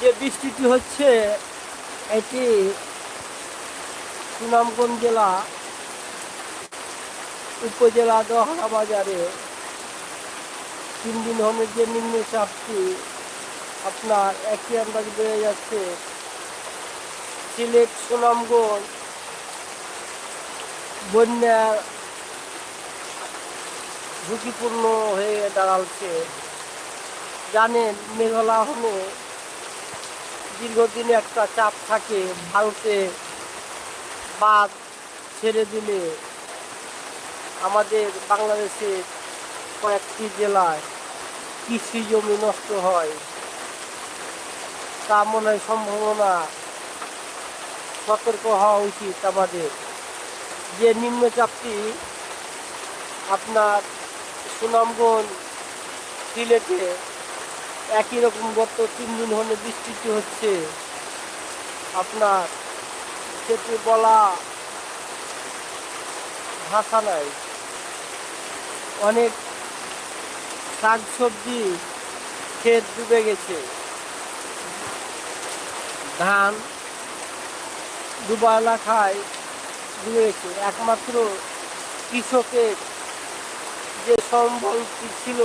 যে বৃষ্টিটি হচ্ছে, এটি সুনামগঞ্জ জেলা উপজেলা দহরা বাজারে তিন দিন হলে যে নিম্নচাপটি আপনার একই আন্দাজ বেড়ে যাচ্ছে। সিলেট, সুনামগঞ্জ, বন্যার ঝুঁকিপূর্ণ হয়ে দাঁড়াচ্ছে। জানেন মেঘালয়ে দীর্ঘদিনে একটা চাপ থাকে ভারতে বাদ ছেড়ে দিলে আমাদের বাংলাদেশের কয়েকটি জেলায় কৃষি জমি নষ্ট হয়। তা মনে হয় সম্ভাবনা সতর্ক হওয়া উচিত আমাদের। যে নিম্নচাপটি আপনার সুনামগঞ্জ সিলেটে একই রকম গত তিন দিন হলে বৃষ্টিটি হচ্ছে। আপনার সেটি বলা ভাষা নাই। অনেক শাক সবজি ক্ষেত ডুবে গেছে। ধান ডুবা খায়, ডুবে গেছে। একমাত্র কৃষকের যে সম্বলটি ছিল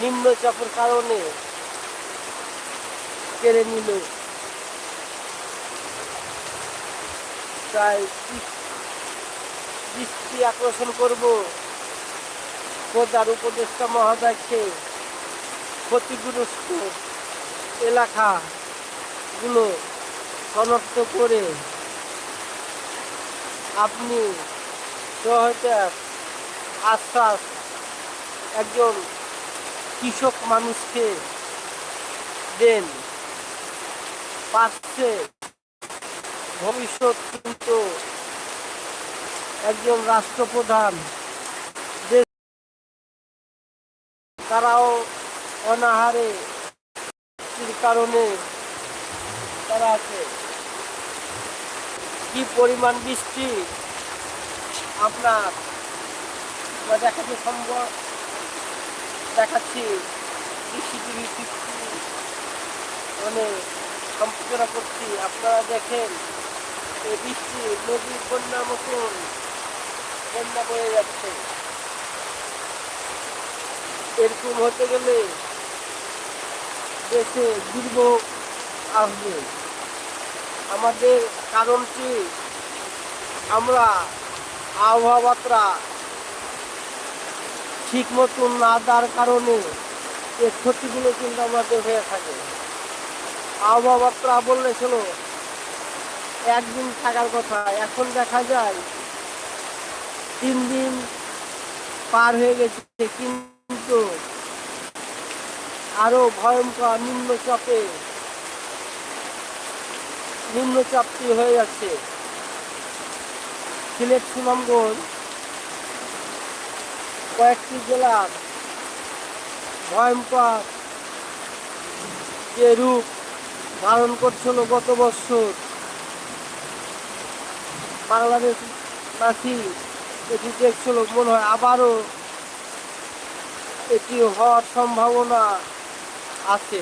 নিম্নচাপের কারণে কেড়ে নিল। তাই দৃষ- দৃষ্টি আকর্ষণ করব প্রধান উপদেষ্টা মহোদয়কে। ক্ষতিগ্রস্ত এলাকাগুলো শনাক্ত করে আপনি সহায়তার আশ্বাস একজন কৃষক মানুষকে দেন। পাচ্ছে। ভবিষ্যৎ কিন্তু একজন রাষ্ট্রপ্রধান। তারাও অনাহারে কারণে তারা আছে। কি পরিমাণ বৃষ্টি আপনার? দেখাতে সম্ভব। দেখাচ্ছি। কৃষিজীবী কৃষি মানে সম্প্রচার করছি। আপনারা দেখেন, এই বৃষ্টি নদীর বন্যার মতন বন্যা বয়ে যাচ্ছে। এরকম হতে গেলে দেশে দুর্ভোগ আসবে। আমাদের কারণটি আমরা আবহাওয়াত্রা ঠিক মতন না দেওয়ার কারণে এই ক্ষতিগুলো কিন্তু আমাদের হয়ে থাকে। আবহাওয়াত্রা বললে ছিল একদিন থাকার কথা, এখন দেখা যায় তিন দিন পার হয়ে গেছে, কিন্তু আরও ভয়ঙ্কর নিম্নচাপে, নিম্নচাপটি হয়ে যাচ্ছে। সিলেট, সুনামগঞ্জ কয়েকটি জেলার ভয়ঙ্কর, যে রূপ ধারণ করছিল গত বছর। বাংলাদেশবাসী এটি দেখছিল, মনে হয় আবারও এটি হওয়ার সম্ভাবনা আছে।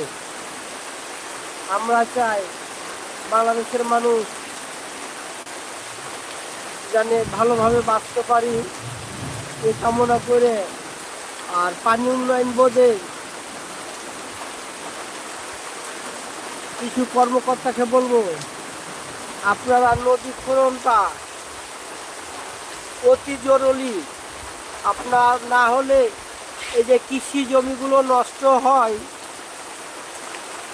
আমরা চাই বাংলাদেশের মানুষ জানে ভালোভাবে বাঁচতে পারি। এ কামনা করে আর পানি উন্নয়ন বোর্ডে কিছু কর্মকর্তাকে বলব, আপনারা নদী খননটা অতি জরুরি। আপনার না হলে এই যে কৃষি জমিগুলো নষ্ট হয়,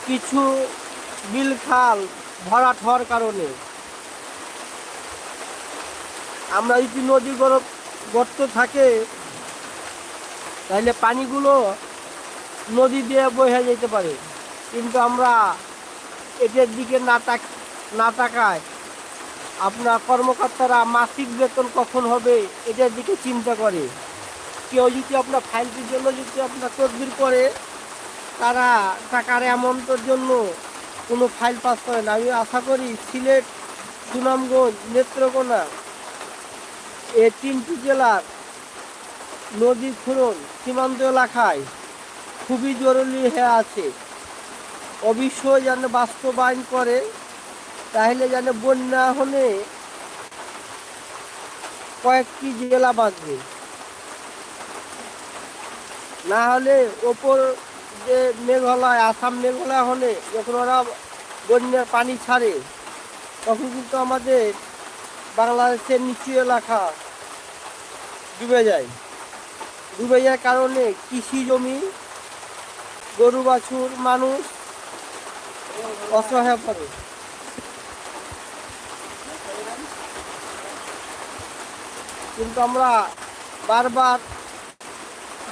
কিছু বিল খাল ভরাট হওয়ার কারণে। আমরা যদি নদী গর- গর্ত থাকে তাহলে পানিগুলো নদী দিয়ে বয়ে যেতে পারে। কিন্তু আমরা এটার দিকে না তাক, না তাকায়। আপনার কর্মকর্তারা মাসিক বেতন কখন হবে এটার দিকে চিন্তা করে। কেউ যদি আপনার ফাইলটির জন্য যদি আপনার তদবির করে, তারা টাকার অ্যামাউন্টের জন্য কোনো ফাইল পাস করে না। আমি আশা করি সিলেট, সুনামগঞ্জ, নেত্রকোনা এই তিনটি জেলার নদী খনন সীমান্ত এলাকায় খুবই জরুরি হয়ে আছে। অবশ্যই যেন বাস্তবায়ন করে, তাহলে যেন বন্যা হলে কয়েকটি জেলা বাঁচবে। না হলে ওপর যে মেঘালয়, আসাম মেঘালয় হলে যখন ওরা বন্যার পানি ছাড়ে, তখন কিন্তু আমাদের বাংলাদেশের নিচু এলাকা ডুবে যায়। ডুবে যাওয়ার কারণে কৃষি জমি, গরু, বাছুর, মানুষ অসহায় পড়ে। কিন্তু আমরা বারবার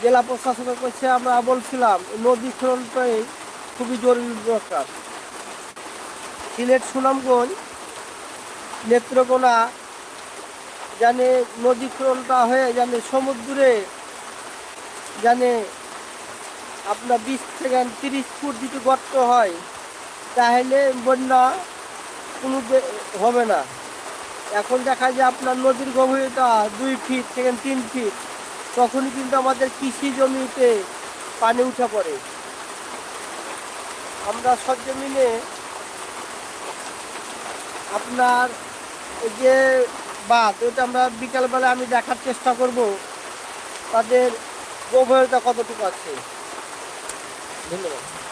জেলা প্রশাসনের কাছে আমরা বলছিলাম, নদী খননটাই খুবই জরুরি দরকার। সিলেট, সুনামগঞ্জ নেত্রকোনা, জানে নদী খননটা হয়ে, জানে সমুদ্রে, জানে আপনার বিশ থেকে তিরিশ ফুট যদি গর্ত হয়, তাহলে বন্যা কোনো হবে না। এখন দেখা যায় আপনার নদীর গভীরতা দুই ফিট থেকে তিন ফিট তখনই কিন্তু আমাদের কৃষি জমিতে পানি উঠে পড়ে। আমরা সরজমিনে আপনার এই যে বাদ ওটা আমরা বিকালবেলা আমি দেখার চেষ্টা করব। তাদের গভীরতা কতটুকু আছে? ধন্যবাদ।